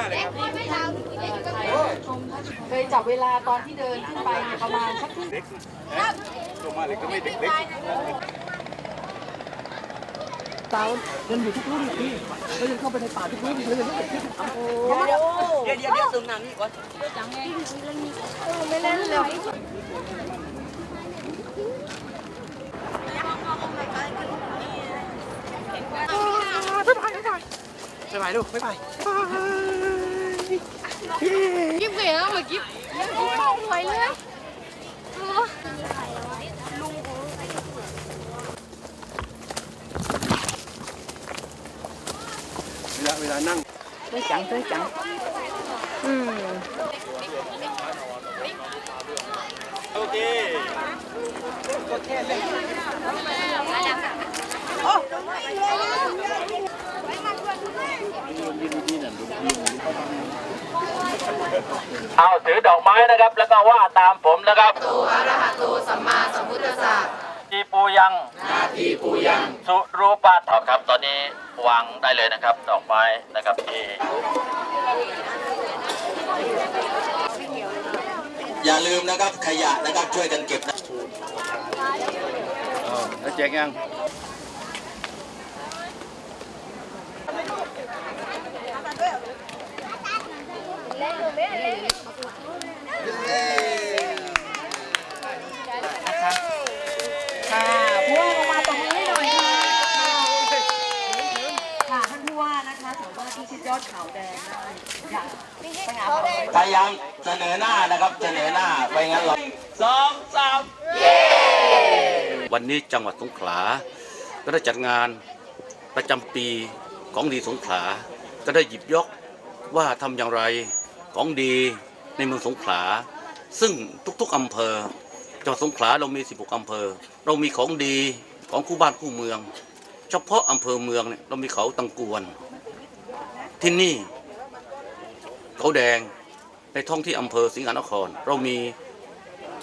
าเลยครับเคยจับเวลาตอนที่เดินขึ้นไปเนี่ยประมาณสักครึ่งลงมาเลยก็ไม่เด็กเล็กเตายังอยู่ทุกรุ่นเลยพี่เรายังเข้าไปในป่าทุกรุ่นเรายังไม่เห็นที่ทำโอ้เดี๋ยวเดี๋ยวเดี๋ยวซึมน้ำนี่ก่อนจังไงไม่เล่นเลยไปไปลูกไปไป บเก๋แล้วเหมือนกิ๊บกิ๊บสวย เลยเวลาเวลานั่งด้วยจังด้วยจังโอเคเอาถือดอกไม้นะครับ แล้วก็ว่าตามผมนะครับโตอะระหะโตสัมมาสัมพุทธัสสะทีปูยังนาทีปูยัง สุรูปะถอครับ ตอนนี้วางได้เลยนะครับ ดอกไม้นะครับที่อย่าลืมนะครับขยะนะครับช่วยกันเก็บนะแล้วแจกยัง ค่ะผู้ว่าลงมาตบมือให้หน่อยค่ะค่ะท่านผู้ว่านะคะสามารถที่ชิดยอดเขาแดงได้อย่างสง่าผ่าเผยพยายามเสนอหน้านะครับเสนอหน้าไปงั้นหรอกสองสามวันนี้จังหวัดสงขลา ก็ได้จัดงานประจำปีของดีสงขลา ก็ได้หยิบยกว่าทำอย่างไร ของดีในเมืองสงขลา ซึ่งทุกๆอำเภอจังหวัดสงขลาเรามี 16 อำเภอ เรามีของดีของคู่บ้านคู่เมือง เฉพาะอำเภอเมืองเนี่ยเรามีเขาตังกวน ที่นี่ เขาแดงในท้องที่อำเภอสิงหนคร เรามี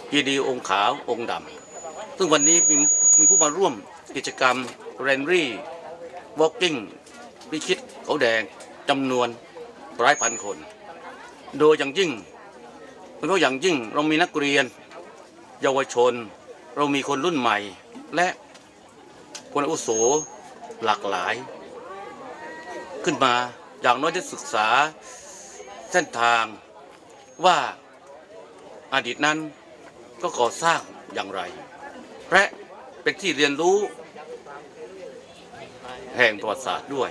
เจดีย์องค์ขาวองค์ดำซึ่งวันนี้มีมีผู้มาร่วมกิจกรรมแรนรี่วอล์กิ้งพิชิตเขาแดงจำนวนหลายพันคน โดยอย่างยิ่งโดยเฉพาะอย่างยิ่งเรามีนักเรียน เยาวชน เรามีคนรุ่นใหม่ และคนอาวุโสหลากหลาย ขึ้นมาอย่างน้อยได้ศึกษาเส้นทางว่าอดีตนั้นก็ก่อสร้างอย่างไร และเป็นที่เรียนรู้แห่งประวัติศาสตร์ด้วย